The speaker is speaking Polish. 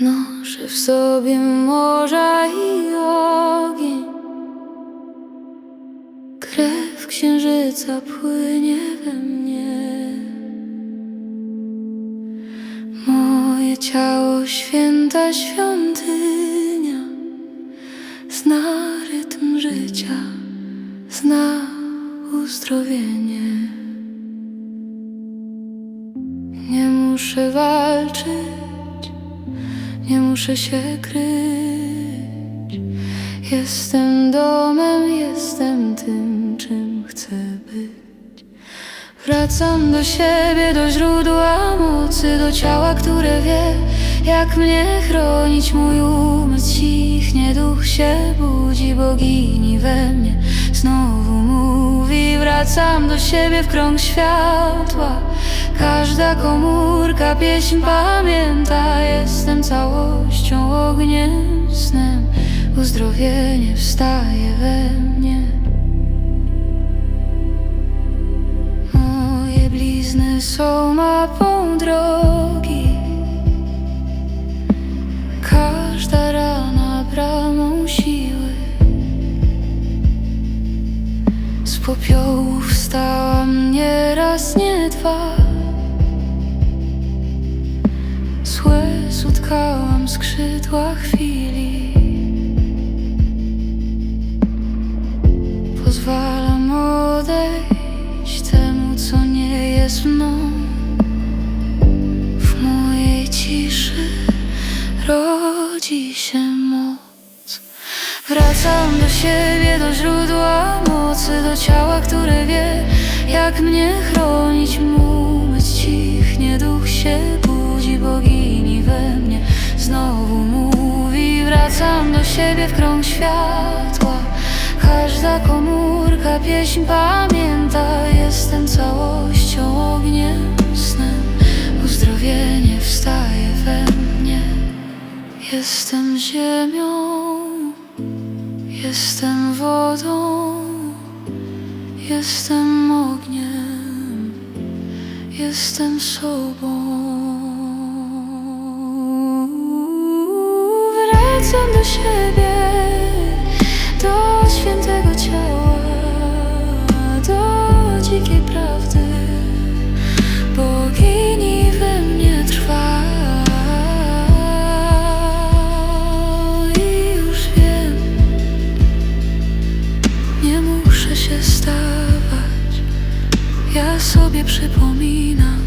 Noszę w sobie morza i ogień. Krew księżyca płynie we mnie. Moje ciało święta świątynia Zna rytm życia, zna uzdrowienie. Nie muszę walczyć nie muszę się kryć. Jestem domem, jestem tym, czym chcę być. Wracam do siebie, do źródła mocy, do ciała, które wie, jak mnie chronić. Mój umysł cichnie, duch się budzi, bogini we mnie znowu mówi. Wracam do siebie w krąg światła. Każda komórka pieśń pamięta Jestem całością, ogniem, snem. Uzdrowienie wstaje we mnie. Moje blizny są mapą drogi. Każda rana bramą siły. Z popiołów wstałam nie raz, nie dwa Złe utkałam skrzydła chwili. Pozwalam odejść temu, co nie jest mną. W mojej ciszy rodzi się moc. Wracam do siebie, do źródła mocy Do ciała, które wie, jak mnie siebie w krąg światła. Każda komórka pieśń pamięta. Jestem całością, ogniem, snem. Uzdrowienie wstaje we mnie. Jestem ziemią. Jestem wodą, jestem ogniem, jestem sobą. Wracam do siebie, do świętego ciała, do dzikiej prawdy. Bogini we mnie trwa. I już wiem. Nie muszę się stawać, ja sobie przypominam,